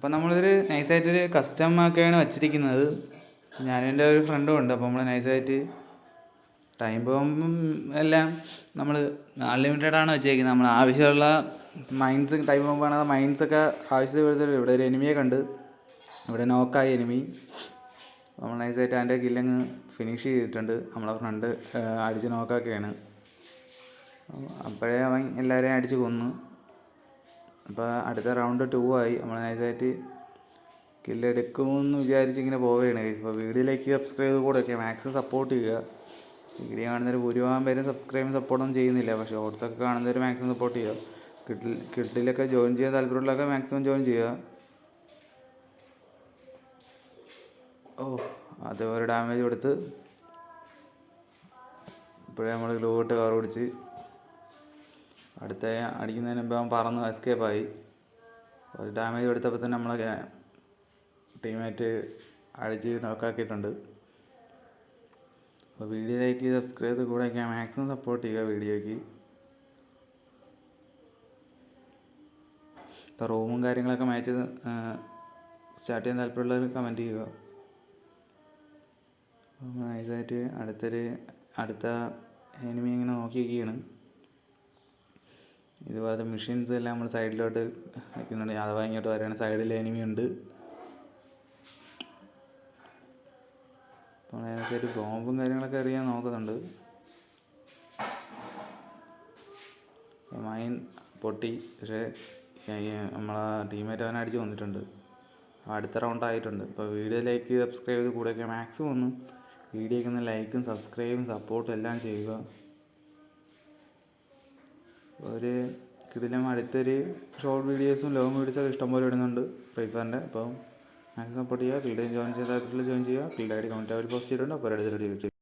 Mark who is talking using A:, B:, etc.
A: അപ്പം നമ്മളിതൊരു നൈസായിട്ടൊരു കസ്റ്റം ആക്കിയാണ് വച്ചിരിക്കുന്നത്. ഞാനും എന്റെ ഒരു ഫ്രണ്ടും ഉണ്ട്. അപ്പോൾ നമ്മൾ നൈസായിട്ട് ടൈം പോകുമ്പം എല്ലാം നമ്മൾ അൺലിമിറ്റഡ് ആണ് വെച്ചേക്കുന്നത്. നമ്മൾ ആവശ്യമുള്ള മൈൻഡ്സ് ടൈം പോകുമ്പോഴാണ് മൈൻസ് ഒക്കെ ആവശ്യത്തിൽ വരുത്തുള്ളൂ ഇവിടെ ഒരു എനിമിയെ കണ്ട് ഇവിടെ നോക്കായി എനിമി നമ്മൾ നൈസായിട്ട് അതിന്റെ കില്ലങ്ങ് ഫിനിഷ് ചെയ്തിട്ടുണ്ട്. നമ്മളെ ഫ്രണ്ട് അടിച്ച് നോക്കാക്കെയാണ് അപ്പോഴേ അവൻ എല്ലാവരെയും അടിച്ച് കൊന്നു. അപ്പോൾ അടുത്ത റൗണ്ട് ടു ആയി. നമ്മൾ നൈസായിട്ട് കില്ലെടുക്കുമെന്ന് വിചാരിച്ച് ഇങ്ങനെ പോവുകയാണ് ഇപ്പോൾ വീഡിയോയിലേക്ക് സബ്സ്ക്രൈബ് കൂടെയൊക്കെ മാക്സിമം സപ്പോർട്ട് ചെയ്യുക. വീഡിയോ കാണുന്നവർ ഭൂരിഭാഗം പേരും സബ്സ്ക്രൈബും സപ്പോർട്ടൊന്നും ചെയ്യുന്നില്ല. പക്ഷേ ഷോർട്സൊക്കെ കാണുന്നവർ മാക്സിമം സപ്പോർട്ട് ചെയ്യുക. കിട്ടിൽ കിട്ടിലൊക്കെ ജോയിൻ ചെയ്യാൻ താല്പര്യമുള്ളതൊക്കെ മാക്സിമം ജോയിൻ ചെയ്യുക. ഓ അത് ഒരു ഡാമേജ് കൊടുത്ത് ഇപ്പോഴേ നമ്മൾ ഗ്ലൂ കാർ പിടിച്ച് അടുത്ത അടിക്കുന്നതിന് മുമ്പ് അവൻ പറന്ന് എസ്കേപ്പായി ഒരു ഡാമേജ് കൊടുത്തപ്പോൾ തന്നെ നമ്മളെ ടീമേറ്റ് അടിച്ച് നോക്കാക്കിയിട്ടുണ്ട് അപ്പോൾ വീഡിയോയിലേക്ക് സബ്സ്ക്രൈബ് ചെയ്ത് കൂടെ മാക്സിമം സപ്പോർട്ട് ചെയ്യുക വീഡിയോയ്ക്ക് ഇപ്പോൾ റൂമും കാര്യങ്ങളൊക്കെ മാച്ച് സ്റ്റാർട്ട് ചെയ്യാൻ താല്പര്യമുള്ളവർ കമന്റ് ചെയ്യുക. നൈസായിട്ട് അടുത്തൊരു അടുത്ത എനിമി ഇങ്ങനെ നോക്കിയിരിക്കുകയാണ്. ഇതുപോലത്തെ മെഷീൻസ് എല്ലാം നമ്മൾ സൈഡിലോട്ട് വയ്ക്കുന്നുണ്ട് അഥവാ ഇങ്ങോട്ട് വരാൻ സൈഡിൽ എനിമി ഉണ്ട്. അപ്പോൾ അതിനകത്തൊരു ബോംബും കാര്യങ്ങളൊക്കെ അറിയാൻ നോക്കുന്നുണ്ട്. മൈൻ പൊട്ടി. പക്ഷേ നമ്മളെ ടീമേറ്റ് അവനെ അടിച്ച് വന്നിട്ടുണ്ട് അടുത്ത റൗണ്ട് ആയിട്ടുണ്ട്. ഇപ്പോൾ വീഡിയോ ലൈക്ക് സബ്സ്ക്രൈബ് ചെയ്ത് കൂടെയൊക്കെ മാക്സിമം ഒന്ന്. വീഡിയോയ്ക്ക് ഒന്ന് ലൈക്കും സബ്സ്ക്രൈബും സപ്പോർട്ടും എല്ലാം ചെയ്യുക. ഒരു ഇതിലും അടുത്തൊരു ഷോർട്ട് വീഡിയോസും ലോങ് വീഡിയോസൊക്കെ ഇഷ്ടംപോലെ ഇടുന്നുണ്ട് ഫ്രീ ഫയറിന്റെ അപ്പോൾ മാക്സിമം സപ്പോർട്ട് ചെയ്യുക ഫീൽഡ് ജോയിൻ ചെയ്താൽ ജോയിൻ ചെയ്യുക. ഫീൽഡ് ഐ ഡി കമന്റ് അവർ പോസ്റ്റ് ചെയ്തിട്ടുണ്ട് അപ്പോൾ വീഡിയോ